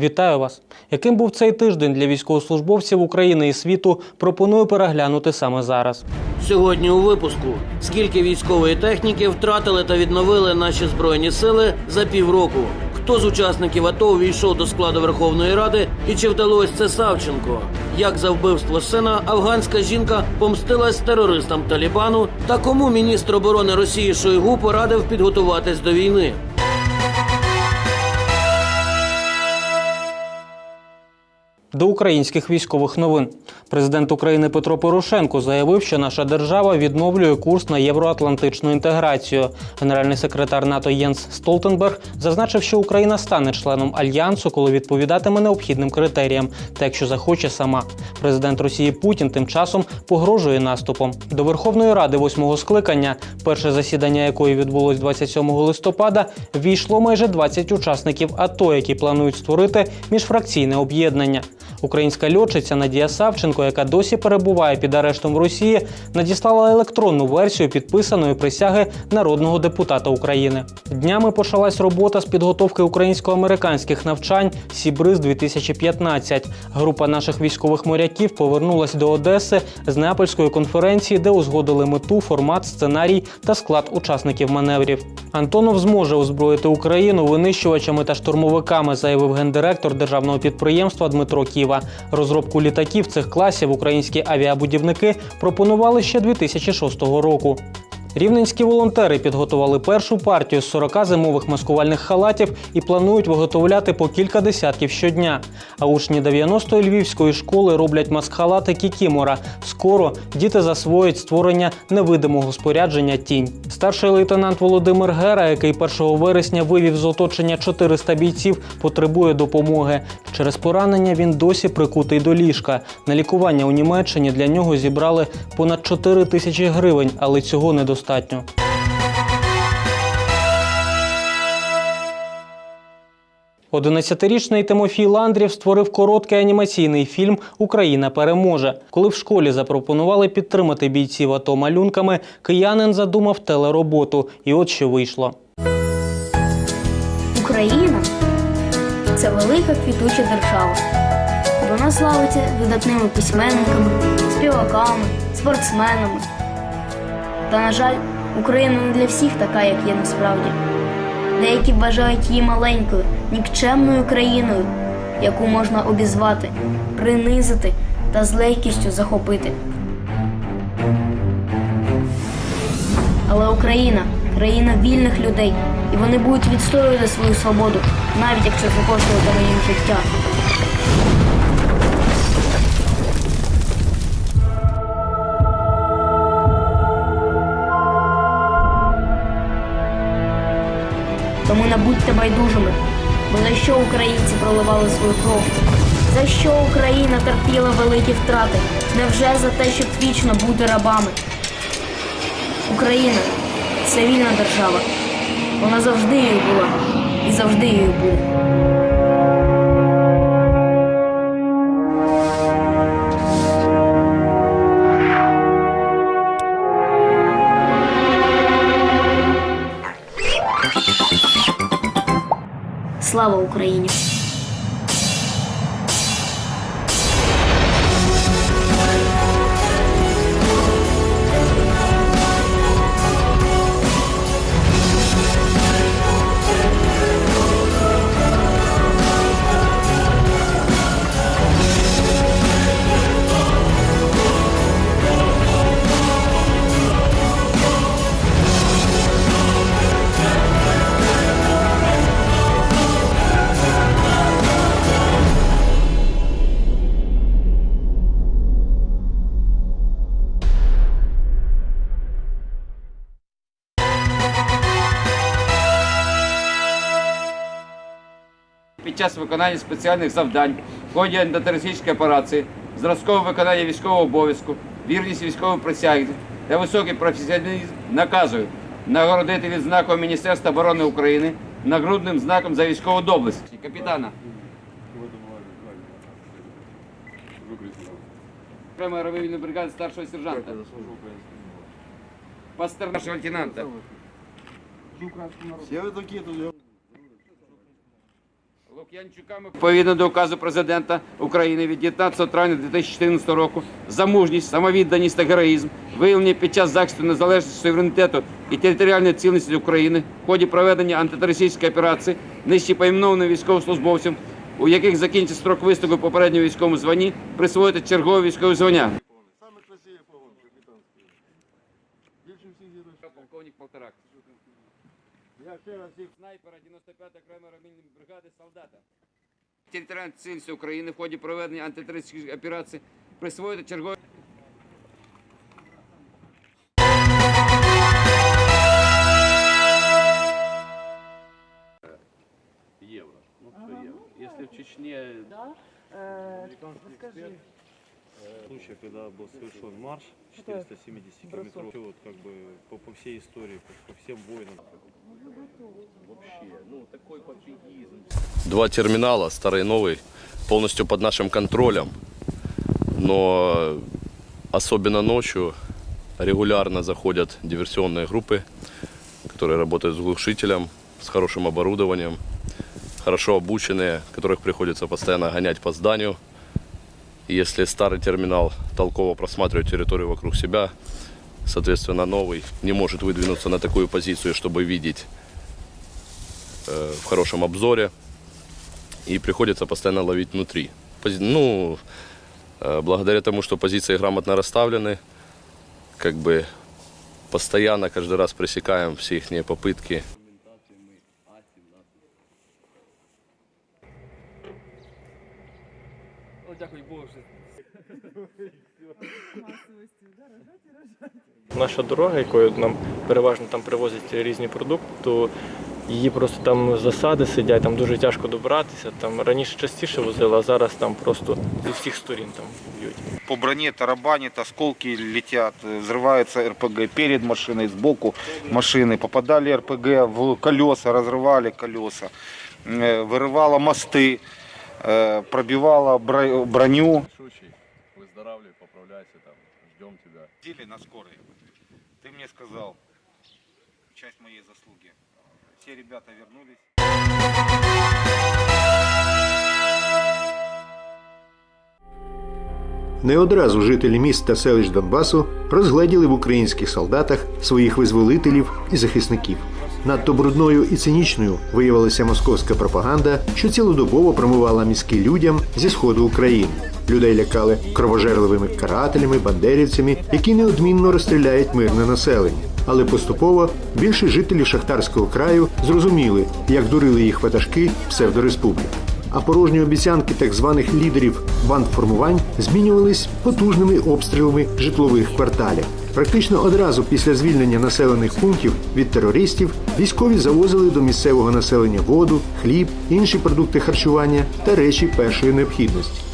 Вітаю вас! Яким був цей тиждень для військовослужбовців України і світу, пропоную переглянути саме зараз. Сьогодні у випуску скільки військової техніки втратили та відновили наші збройні сили за півроку. Хто з учасників АТО увійшов до складу Верховної Ради і чи вдалося це Савченко? Як за вбивство сина афганська жінка помстилась терористам Талібану? Та кому міністр оборони Росії Шойгу порадив підготуватись до війни? До українських військових новин президент України Петро Порошенко заявив, що наша держава відновлює курс на євроатлантичну інтеграцію. Генеральний секретар НАТО Єнс Столтенберг зазначив, що Україна стане членом альянсу, коли відповідатиме необхідним критеріям, та якщо захоче сама. Президент Росії Путін тим часом погрожує наступом. До Верховної Ради восьмого скликання, перше засідання якої відбулось 27 листопада, війшло майже 20 учасників АТО, які планують створити міжфракційне об'єднання. Українська льотчиця Надія Савченко, яка досі перебуває під арештом в Росії, надіслала електронну версію підписаної присяги народного депутата України. Днями почалась робота з підготовки українсько-американських навчань Сібриз 2015 Група наших військових моряків повернулась до Одеси з Неапольської конференції, де узгодили мету, формат, сценарій та склад учасників маневрів. Антонов зможе озброїти Україну винищувачами та штурмовиками, заявив гендиректор державного підприємства Дмитро Ківа. Розробку літаків цих класів українські авіабудівники пропонували ще 2006 року. Рівненські волонтери підготували першу партію з 40 зимових маскувальних халатів і планують виготовляти по кілька десятків щодня. А учні 90-ї львівської школи роблять маскхалати Кікімора. Скоро діти засвоять створення невидимого спорядження тінь. Старший лейтенант Володимир Гера, який 1 вересня вивів з оточення 400 бійців, потребує допомоги. Через поранення він досі прикутий до ліжка. На лікування у Німеччині для нього зібрали понад 4 тисячі гривень, але цього недостатньо. Одинадцятирічний Тимофій Ландрів створив короткий анімаційний фільм Україна переможе. Коли в школі запропонували підтримати бійців АТО малюнками, киянин задумав телероботу. І от що вийшло. Україна це велика квітуча держава. Вона славиться видатними письменниками, співаками, спортсменами. Та, на жаль, Україна не для всіх така, як є насправді. Деякі вважають її маленькою, нікчемною країною, яку можна обізвати, принизити та з легкістю захопити. Але Україна країна вільних людей, і вони будуть відстоювати свою свободу, навіть якщо це коштуватиме їм життя. Тому не будьте байдужими, бо за що українці проливали свою кров? За що Україна терпіла великі втрати? Невже за те, щоб вічно бути рабами? Україна це вільна держава. Вона завжди її була і завжди її буде. Слава Україні! Час виконання спеціальних завдань в ході антитерористичної операції, зразкове виконання військового обов'язку, вірність військової присяги та високий професіоналізм наказую нагородити відзнакою Міністерства оборони України нагрудним знаком за військову доблесть. Капітана. Окремої аеромобільної бригади старшого сержанта. Пастер нашого лейтенанта. Все ви такі тут. Я- Відповідно до указу президента України від 19 травня 2014 року за мужність, самовідданість та героїзм, виявлені під час захисту незалежності суверенітету і територіальної цілісності України в ході проведення антитерористичної операції нижче поіменованим військовослужбовцям, у яких закінчиться строк виступу в попередньому військовому званні, присвоїти чергове військове звання. Полковник Полторак. Я ще раз їх снайпера 95 окремої ремінної бригади солдата. Територіальної цілісності України в ході проведення антитерористичної операції присвоїти чергове евро. Ну, все евро. Если в Чечне случае, когда был совершен марш 470 километров, вот как бы по, по всей истории, по, по всем войнам. Два терминала, старый и новый, полностью под нашим контролем. Но особенно ночью регулярно заходят диверсионные группы, которые работают с глушителем, с хорошим оборудованием, хорошо обученные, которых приходится постоянно гонять по зданию. Если старый терминал толково просматривает территорию вокруг себя, соответственно, новый не может выдвинуться на такую позицию, чтобы видеть в хорошем обзоре, и приходится постоянно ловить внутри. Пози- Ну, э, благодаря тому, что позиции грамотно расставлены, как бы постоянно каждый раз пресекаем все их попытки Наша дорога, якою нам переважно там привозять різні продукти, то її просто там засади сидять, там дуже тяжко добратися. Там раніше частіше возили, а зараз там просто зі всіх сторін там б'ють. по броне тарабанит, осколки летят, э, взрывается РПГ перед машиной, сбоку машины. Попадали РПГ в колеса, разрывали колеса, э, вырывало мосты, э, пробивало бро- броню. Шучий, выздоравливай, поправляйся, там, ждем тебя. Дили на скорой. Ты мне сказал, часть моей заслуги. Все ребята вернулись. Не одразу жителі міст та селищ Донбасу розгледіли в українських солдатах своїх визволителів і захисників. Надто брудною і цинічною виявилася московська пропаганда, що цілодобово промивала мізки людям зі сходу України. Людей лякали кровожерливими карателями, бандерівцями, які неодмінно розстріляють мирне населення. Але поступово більше жителів шахтарського краю зрозуміли, як дурили їх ватажки псевдореспублік а порожні обіцянки так званих лідерів бандформувань змінювались потужними обстрілами житлових кварталів. Практично одразу після звільнення населених пунктів від терористів військові завозили до місцевого населення воду, хліб, інші продукти харчування та речі першої необхідності.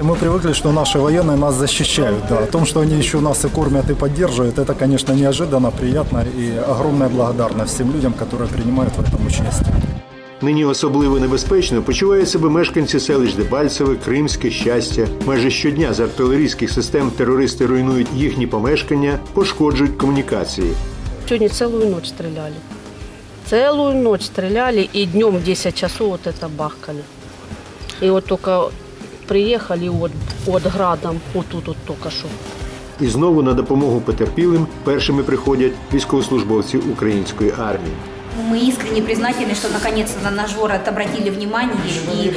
Мы привыкли, что наши военные нас защищают. Да. О том, что они еще нас и кормят, и поддерживают, это, конечно, неожиданно, приятно и огромная благодарность всем людям, которые принимают в этом участие. Нині особливо небезпечно почувають себе мешканці селищ Дебальцеве, Кримське, Щастя. Майже щодня з артилерійських систем терористи руйнують їхні помешкання, пошкоджують комунікації. Сегодня целую ночь стреляли. Целую ночь стреляли, и днем в 10 часов вот это бахкали. И вот только приехали вот, вот градом, вот тут вот только что. І знову на допомогу потерпілим першими приходять військовослужбовці української армії. Мы искренне признательны, что наконец-то на наш город обратили внимание и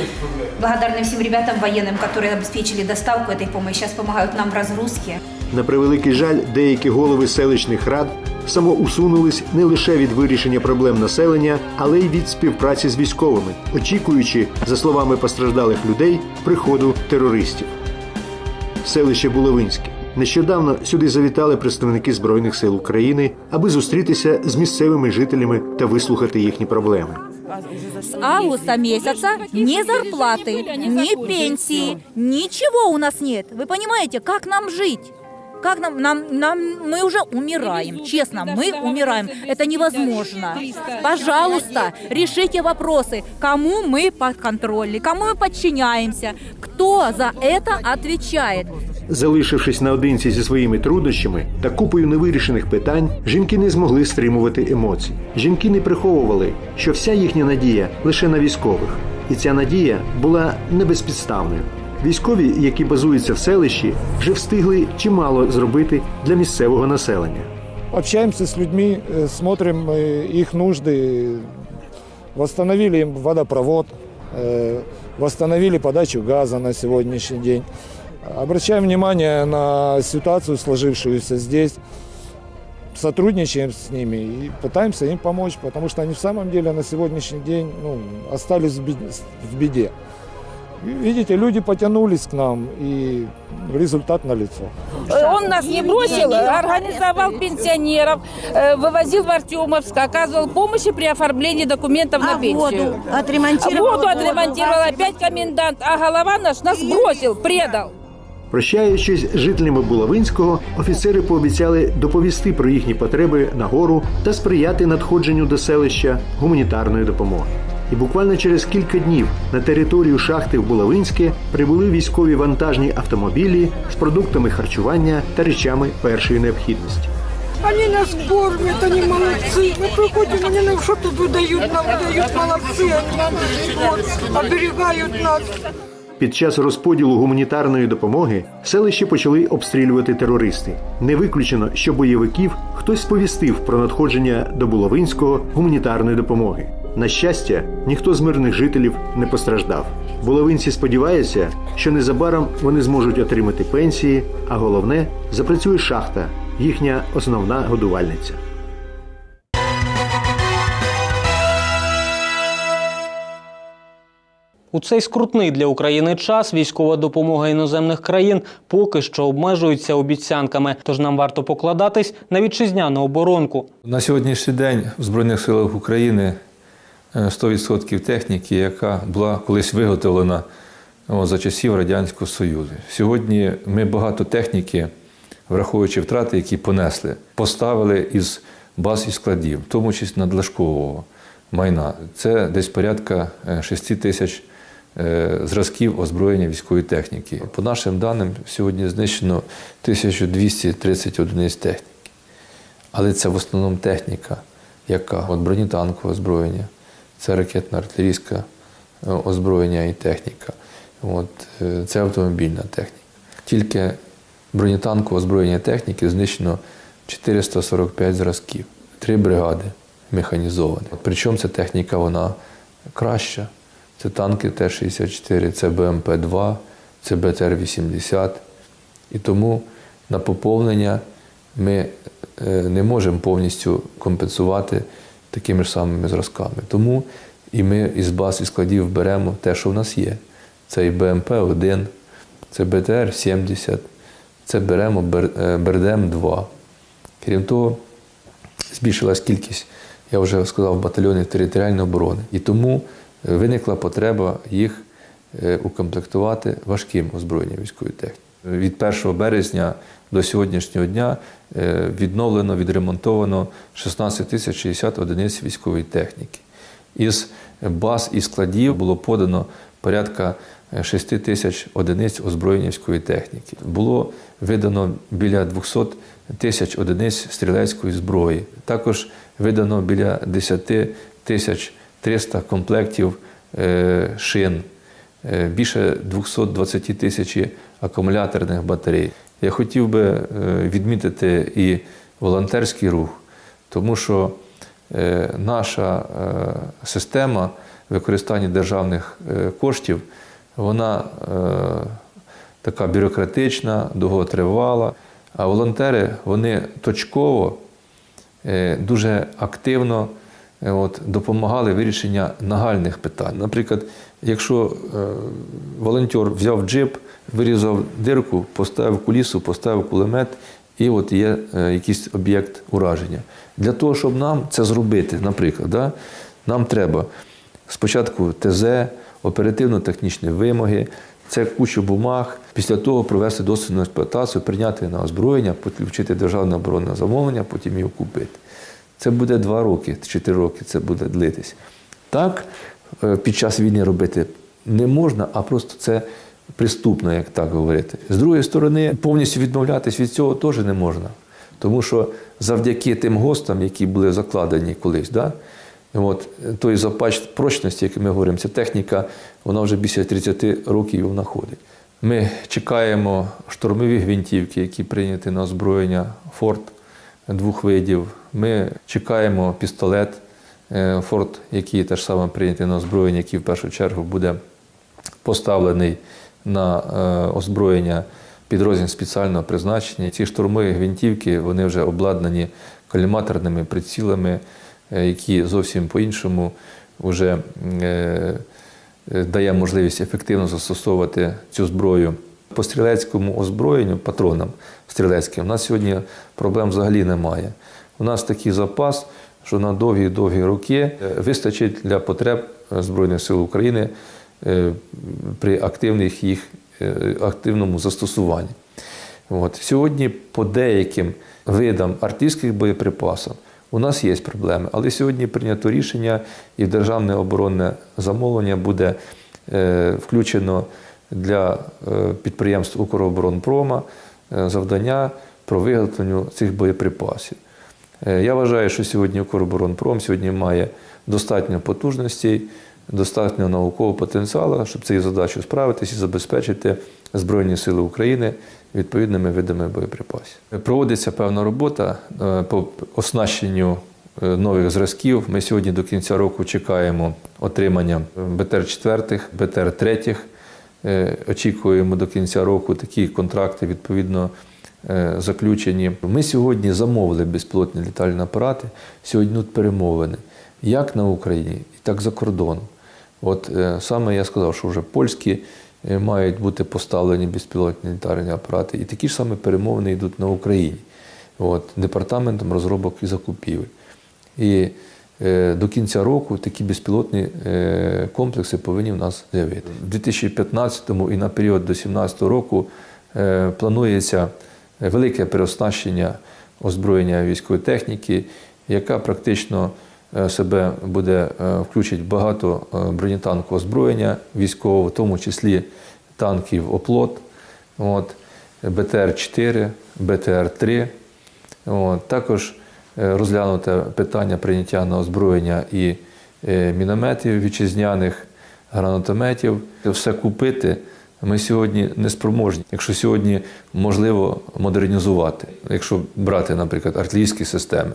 благодарны всем ребятам военным, которые обеспечили доставку этой помощи, сейчас помогают нам в разгрузке. На превеликий жаль, деякі голови селищних рад самоусунулись не лише від вирішення проблем населення, але й від співпраці з військовими, очікуючи, за словами постраждалих людей, приходу терористів. Селище Булавинське. Нещодавно сюди завітали представники Збройних сил України, аби зустрітися з місцевими жителями та вислухати їхні проблеми. С августа месяца ни зарплаты, ни пенсии, ничего у нас нет. Вы понимаете, как нам жить? Как нам, нам, нам, мы уже умираем, честно, мы умираем. Это невозможно. Пожалуйста, решите вопросы, кому мы подконтрольны, кому мы подчиняемся, кто за это отвечает. Залишившись наодинці зі своїми труднощами та купою невирішених питань, жінки не змогли стримувати емоцій. Жінки не приховували, що вся їхня надія лише на військових. І ця надія була не безпідставною. Військові, які базуються в селищі, вже встигли чимало зробити для місцевого населення. Общаемся с людьми, э, смотрим э, их нужды, восстановили им водопровод, э, восстановили подачу газа на сегодняшний день. Обращаем внимание на ситуацию, сложившуюся здесь, сотрудничаем с ними и пытаемся им помочь, потому что они в самом деле на сегодняшний день ну, остались в бед- в беде. И, Видите, люди потянулись к нам, и результат налицо. Он нас не бросил, организовал пенсионеров, э, вывозил в Артемовск, оказывал помощь при оформлении документов на пенсию. воду отремонтировал? Воду отремонтировал, опять комендант, а голова наш нас бросил, предал. Прощаючись з жителями Булавинського, офіцери пообіцяли доповісти про їхні потреби на гору та сприяти надходженню до селища гуманітарної допомоги. І буквально через кілька днів на територію шахти в Булавинське прибули військові вантажні автомобілі з продуктами харчування та речами першої необхідності. Они нас кормят, они молодцы. Мы приходим, они нам что-то выдают, нам дают молодцы. Они вот, оберегают нас. Під час розподілу гуманітарної допомоги селище почали обстрілювати терористи. Не виключено, що бойовиків хтось сповістив про надходження до Буловинського гуманітарної допомоги. На щастя, ніхто з мирних жителів не постраждав. Буловинці сподіваються, що незабаром вони зможуть отримати пенсії, а головне запрацює шахта, їхня основна годувальниця. У цей скрутний для України час військова допомога іноземних країн поки що обмежується обіцянками, тож нам варто покладатись на вітчизняну оборонку. На сьогоднішній день в Збройних силах України 100% техніки, яка була колись виготовлена о, за часів Радянського Союзу. Сьогодні ми багато техніки, враховуючи втрати, які понесли, поставили із баз і складів, в тому числі надлишкового майна. Це десь порядка е, 6 тисяч е, зразків озброєння військової техніки. По нашим даним, сьогодні знищено 1230 одиниць техніки. Але це в основному техніка, яка от бронетанкове озброєння, це ракетно-артилерійське е, озброєння і техніка. От, е, це автомобільна техніка. Тільки бронетанкове озброєння техніки знищено 445 зразків, три бригади механізовані. Причому ця техніка вона краща. Це танки Т-64, це БМП-2, це БТР-80. І тому на поповнення ми е, не можемо повністю компенсувати такими ж самими зразками. Тому і ми із баз і складів беремо те, що в нас є. Це і БМП-1, це БТР-70, це беремо Бер- е, Бердем-2. Крім того, збільшилась кількість, я вже сказав, батальйонів територіальної оборони. І тому е, виникла потреба їх е, укомплектувати важким озброєнням військової техніки. Від 1 березня до сьогоднішнього дня відновлено, відремонтовано 16 тисяч 60 одиниць військової техніки. Із баз і складів було подано порядка 6 тисяч одиниць озброєння військової техніки. Було видано біля 200 тисяч одиниць стрілецької зброї. Також видано біля 10 тисяч 300 комплектів е, шин, е, більше 220 тисяч акумуляторних батарей. Я хотів би е, відмітити і волонтерський рух, тому що е, наша е, система використання державних коштів, вона така бюрократична, довготривала. А волонтери вони точково, дуже активно от, допомагали вирішенню нагальних питань. Наприклад, якщо волонтер взяв джип, вирізав дирку, поставив кулісу, поставив кулемет, і от є е, якийсь об'єкт ураження. Для того, щоб нам це зробити, наприклад, да, нам треба спочатку ТЗ, оперативно-технічні вимоги, це куча бумаг. Після того провести дослідну експлуатацію, прийняти на озброєння, підключити державне оборонне замовлення, потім його купити. Це буде два роки, чотири роки це буде длитись. Так е, під час війни робити не можна, а просто це приступно, як так говорити. З другої сторони, повністю відмовлятись від цього теж не можна. Тому що завдяки тим ГОСТам, які були закладені колись, да, От, той запас прочності, який ми говоримо, ця техніка, вона вже більше 30 років вона ходить. Ми чекаємо штурмові гвинтівки, які прийняті на озброєння Форт двох видів. Ми чекаємо пістолет е, Форт, який теж саме прийнятий на озброєння, який в першу чергу буде поставлений на е, озброєння підрозділів спеціального призначення. Ці штурмові гвинтівки вони вже обладнані коліматорними прицілами, е, які зовсім по-іншому вже е, дає можливість ефективно застосовувати цю зброю. По стрілецькому озброєнню, патронам стрілецьким, у нас сьогодні проблем взагалі немає. У нас такий запас, що на довгі-довгі роки вистачить для потреб Збройних сил України при активних їх, е, активному застосуванні. От. Сьогодні по деяким видам артилерійських боєприпасів у нас є проблеми, але сьогодні прийнято рішення і державне оборонне замовлення буде е, включено для е, підприємств Укроборонпрома е, завдання про виготовлення цих боєприпасів. Е, Я вважаю, що сьогодні Укроборонпром сьогодні має достатньо потужностей, достатньо наукового потенціалу, щоб цією задачею справитися і забезпечити Збройні Сили України відповідними видами боєприпасів. Проводиться певна робота е, по оснащенню е, нових зразків. Ми сьогодні до кінця року чекаємо отримання БТР-4, БТР-3. Е, Очікуємо до кінця року такі контракти відповідно заключені. Ми сьогодні замовили безпілотні літальні апарати. Сьогодні йдуть перемовини як на Україні, так і за кордоном. От е, саме я сказав, що вже польські е, мають бути поставлені безпілотні літальні апарати, і такі ж саме перемовини йдуть на Україні. От, департаментом розробок і закупівель. І е, до кінця року такі безпілотні е, комплекси повинні в нас з'явити. У 2015 і на період до 2017 року е, планується велике переоснащення озброєння військової техніки, яка практично е, себе буде е, включить багато е, бронетанкового озброєння військового, в тому числі танків оплот, от, БТР-4, БТР-3. От, також е, розглянуте питання прийняття на озброєння і е, мінометів вітчизняних, гранатометів. Все купити ми сьогодні не спроможні. Якщо сьогодні можливо модернізувати, якщо брати, наприклад, артилерійські системи,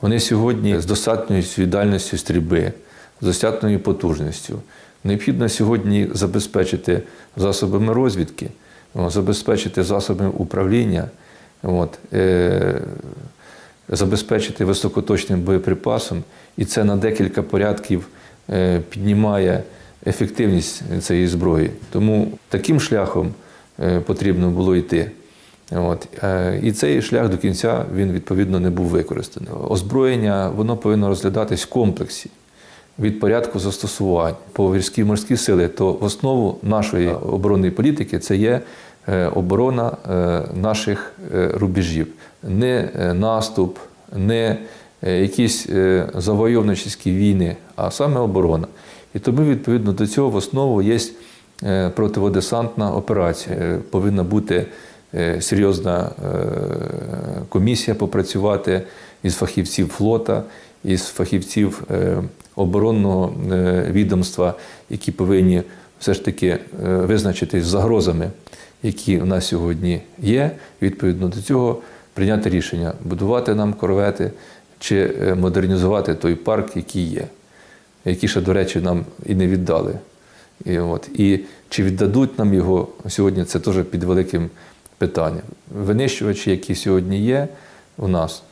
вони сьогодні з достатньою віддальністю стрільби, з достатньою потужністю. Необхідно сьогодні забезпечити засобами розвідки, забезпечити засобами управління, от, е, забезпечити високоточним боєприпасом, і це на декілька порядків е, піднімає ефективність цієї зброї. Тому таким шляхом е, потрібно було йти. От. е, І цей шлях до кінця він відповідно не був використаний. Озброєння воно повинно розглядатись в комплексі від порядку застосувань по гірській морські сили, то в основу нашої оборонної політики це є е, оборона е, наших рубежів, не наступ, не якісь завойовничі війни, а саме оборона. І тому, відповідно до цього, в основу є противодесантна операція. Повинна бути серйозна е, комісія попрацювати із фахівців флота, із фахівців е, оборонного е, відомства, які повинні все ж таки е, визначитись загрозами, які в нас сьогодні є. Відповідно до цього прийняти рішення будувати нам корвети чи е, модернізувати той парк, який є, який ще, до речі, нам і не віддали. І, от, і чи віддадуть нам його сьогодні, це теж під великим питанням. Винищувачі, які сьогодні є у нас,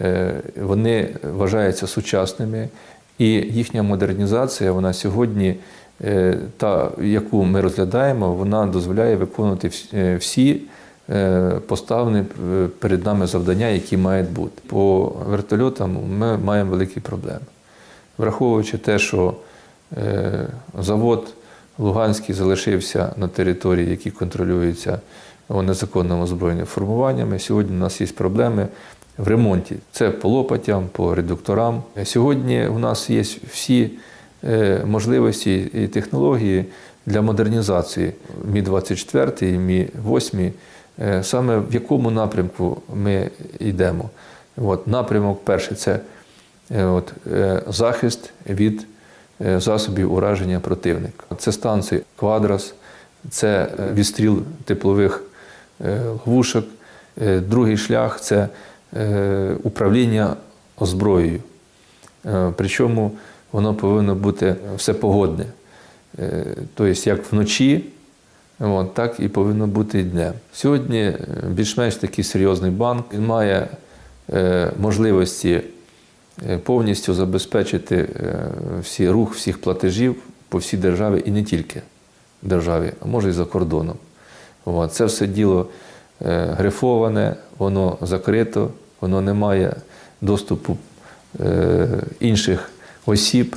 е, вони вважаються сучасними, і їхня модернізація, вона сьогодні, е, та, яку ми розглядаємо, вона дозволяє виконувати е, всі поставлені перед нами завдання, які мають бути. По вертольотам ми маємо великі проблеми. Враховуючи те, що завод Луганський залишився на території, які контролюються незаконним озброєнням формуваннями. Сьогодні у нас є проблеми в ремонті. Це по лопатям, по редукторам. Сьогодні у нас є всі е, можливості і технології для модернізації Мі-24 і Мі-8. Е, Саме в якому напрямку ми йдемо. От, напрямок перший це е, от, е, захист від засобів ураження противника. Це станції Квадрас, це відстріл теплових ловушок. Е, Другий шлях це е, управління озброєю. Е, Причому воно повинно бути всепогодне. Е, Тобто, як вночі, так і повинно бути і днем. Сьогодні е, більш-менш такий серйозний банк. Він має е, можливості е, повністю забезпечити е, всі рух всіх платежів по всій державі і не тільки державі, а може і за кордоном. От. Це все діло е, грифоване, воно закрито, воно не має доступу е, інших осіб.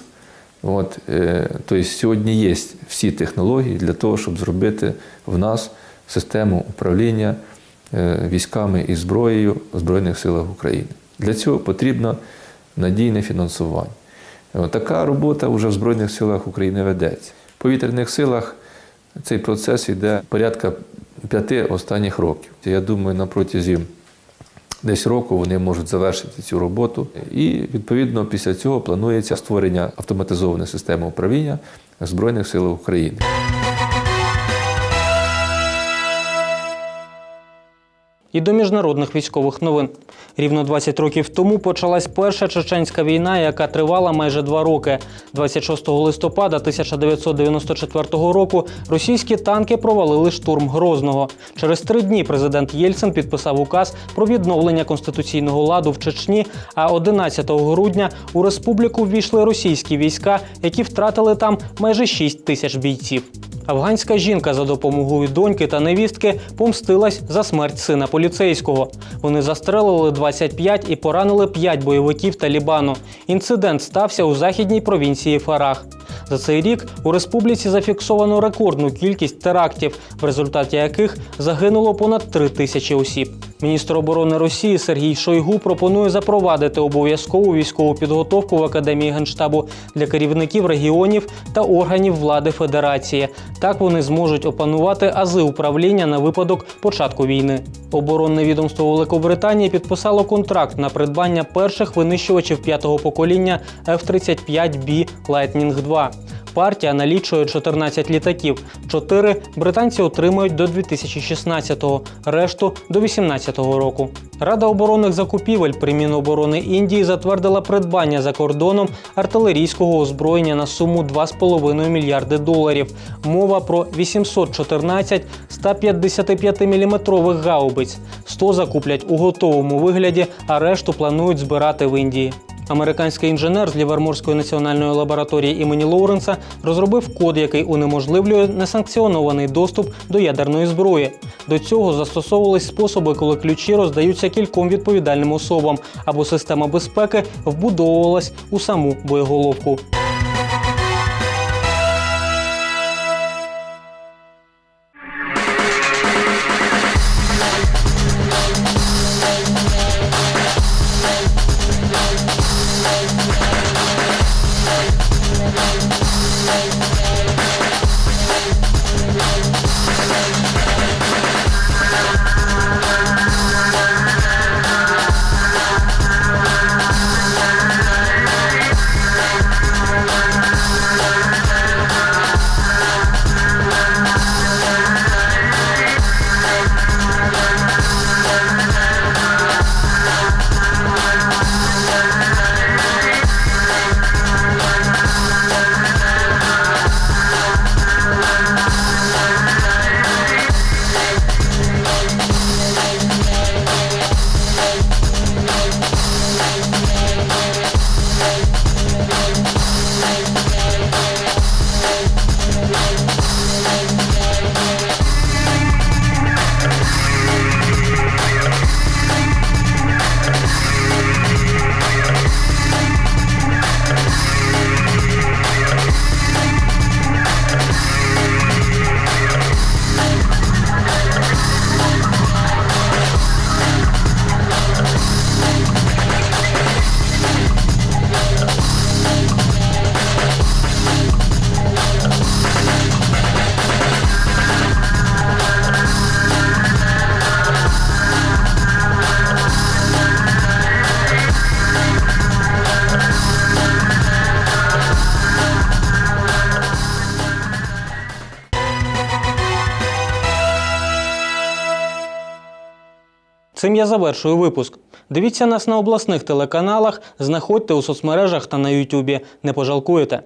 От, е, тобто сьогодні є всі технології для того, щоб зробити в нас систему управління військами і зброєю в Збройних силах України. Для цього потрібно надійне фінансування. Така робота вже в Збройних силах України ведеться. В повітряних силах цей процес йде порядка п'яти останніх років. Я думаю, на протязі десь року вони можуть завершити цю роботу. І відповідно після цього планується створення автоматизованої системи управління Збройних сил України. І до міжнародних військових новин. Рівно 20 років тому почалась перша чеченська війна, яка тривала майже два роки. 26 листопада 1994 року російські танки провалили штурм Грозного. Через три дні президент Єльцин підписав указ про відновлення конституційного ладу в Чечні. А 11 грудня у республіку ввійшли російські війська, які втратили там майже 6 тисяч бійців. Афганська жінка за допомогою доньки та невістки помстилась за смерть сина поліцейського. Вони застрелили 25 і поранили 5 бойовиків Талібану. Інцидент стався у західній провінції Фарах. За цей рік у республіці зафіксовано рекордну кількість терактів, в результаті яких загинуло понад 3 тисячі осіб. Міністр оборони Росії Сергій Шойгу пропонує запровадити обов'язкову військову підготовку в Академії Генштабу для керівників регіонів та органів влади Федерації. Так вони зможуть опанувати ази управління на випадок початку війни. Оборонне відомство Великобританії підписало контракт на придбання перших винищувачів п'ятого покоління F-35B Lightning 2. Партія налічує 14 літаків. Чотири британці отримають до 2016-го, решту до 2018 року. Рада оборонних закупівель при Міноборони Індії затвердила придбання за кордоном артилерійського озброєння на суму 2,5 мільярди доларів. Мова про 814 155 мм гаубиць. 100 закуплять у готовому вигляді, а решту планують збирати в Індії. Американський інженер з Ліверморської національної лабораторії імені Лоуренса розробив код, який унеможливлює несанкціонований доступ до ядерної зброї. До цього застосовувались способи, коли ключі роздаються кільком відповідальним особам, або система безпеки вбудовувалась у саму боєголовку. Цим я завершую випуск. Дивіться нас на обласних телеканалах, знаходьте у соцмережах та на Ютубі. Не пожалкуєте.